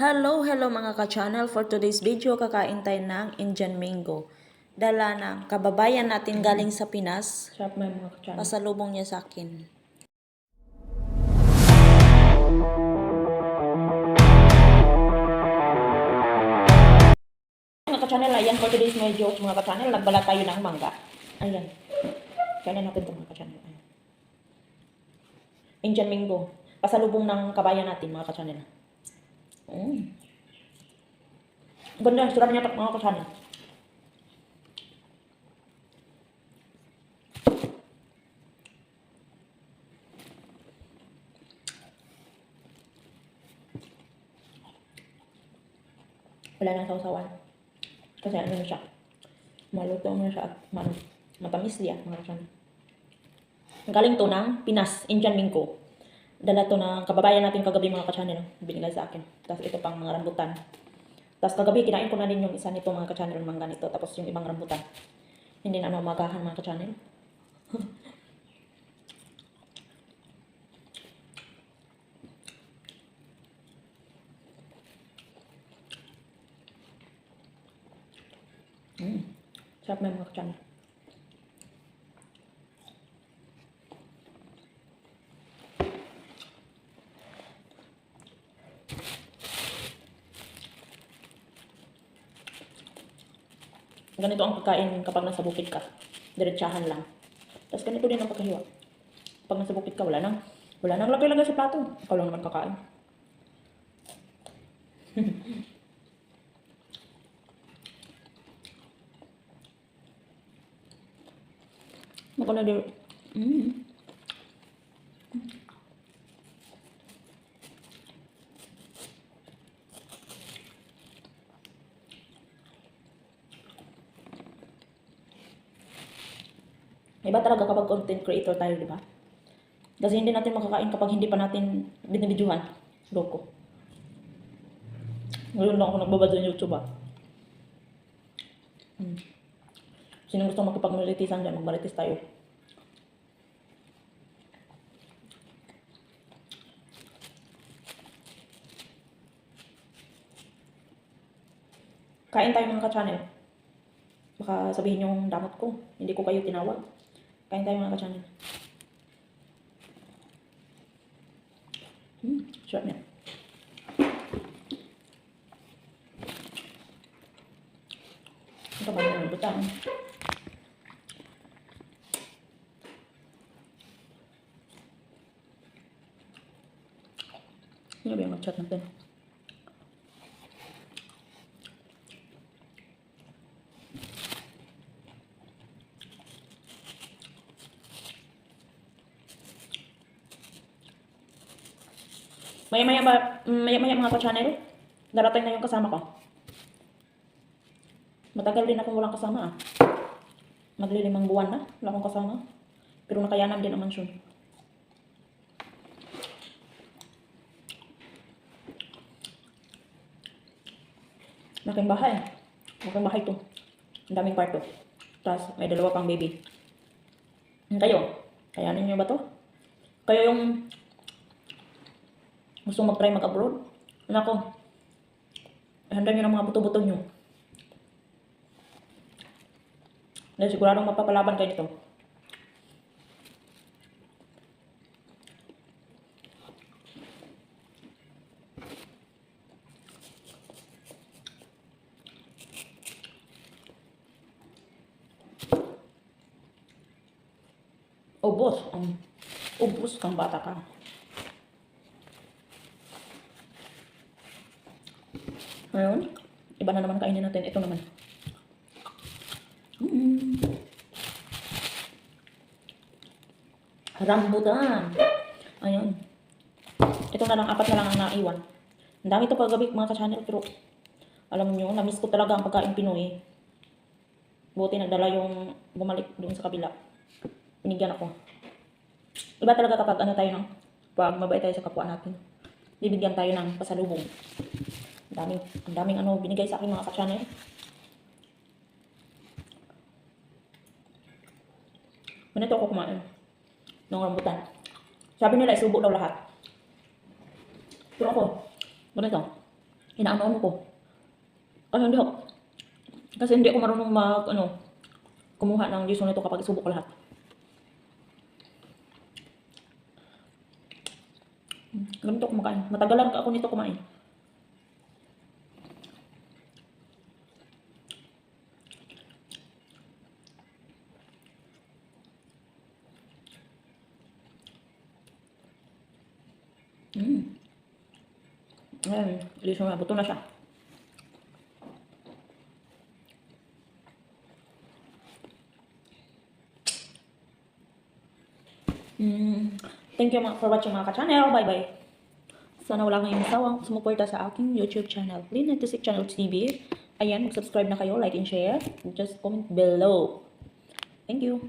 Hello, hello mga ka-channel. For today's video, kakain tayo ng Indian mango. Dala ng kababayan natin galing sa Pinas. Sarap yung mga kachan. Pasalubong niya sa akin. Mga ka-channel, ayan for today's medyo mga ka-channel, nagbala tayo ng mangga. Ayan. Kaya natin ito mga ka-channel. Indian mango. Pasalubong ng kabayan natin mga ka-channel. Mm. Ganda, sarap niya mga ka-channel. Wala nang sausawan. Kasi ano na siya. Maluto na siya at matamis diya mga ka-channel. Galing to ng Pinas, Indian Mingko. Dala to ng kababayan natin kagabi mga ka-channel. Binigay sa akin. Tapos ito pang mga rambutan. Tapos kagabi kinain ko na din yung isa nito mga ka-channel, mangga nito. Tapos yung ibang rambutan. Hindi na ano magahan mga ka-channel. Mm. Sarap na mga ka-channel. Ganito ang pagkain kapag nasa bukid ka. Diretsahan lang. Tapos ganito din ang pagkahiwa. Pag nasa bukid ka, wala nang, wala nang lagay-lagay sa plato. Ikaw lang naman kakain. Na din. Mm. Iba talaga kapag content creator tayo, di ba? Kasi hindi natin makakain kapag hindi pa natin binibidyohan. Loko. Ngayon lang ako nagbabad sa YouTube ah. Hmm. Sino gusto makipag-monetisan dyan, mag-monetis tayo. Kain tayo mga ka-channel. Baka sabihin yung damot ko. Hindi ko kayo tinawag. Kain mga ka-channel. Hmm, sarap niya. Ito ba yung butang? Ano ba yung chat natin? Maya-maya ba, maya-maya mga ka-channel, darating na yung kasama ko. Matagal din akong walang kasama ah. Maglilimang buwan na, wala akong kasama. Pero nakayanan din ang mansyon. Laking bahay. Laking bahay to. Ang daming kwarto. Tapos may dalawa pang baby. Kayo, kayanin nyo ba to? Kayo yung gusto mag-try mag-abroad? Nako, handa nyo ng mga buto-buto nyo. Dahil siguradong mapapalaban kayo nito. Ubos. Ang ubos kang bata ka. Ngayon, iba na naman kainin natin. Ito naman. Mm. Rambutan. Ayun. Ito na lang, apat na lang ang naiwan. Ang dami ito kagabi mga ka-channel, pero alam nyo, na-miss ko talaga ang pagkain Pinoy. Buti nagdala yung bumalik doon sa kabila. Binigyan ako. Iba talaga kapag ano tayo ng, pag mabait tayo sa kapwa natin. Bibigyan tayo ng pasalubong. Ang daming, ang daming ano binigay sa akin mga ka-channel. Ganito ako kumain. Ng rambutan. Sabi nila isubo daw lahat. Pero ako, ganito. inaano-ano ko. Kasi hindi ako, kasi hindi ako marunong mag, ano, kumuha ng lesson nito kapag isubok ko lahat. Ganito kumakain. Matagalan ka ako nito kumain. Mm. Ayan, lesson na. Buto na siya. Mm. Thank you for watching mga ka-channel. Bye-bye. Sana wala kayong sawang sumuporta sa aking YouTube channel. Lin 96 Channel TV. Ayan, mag-subscribe na kayo, like and share. Just comment below. Thank you.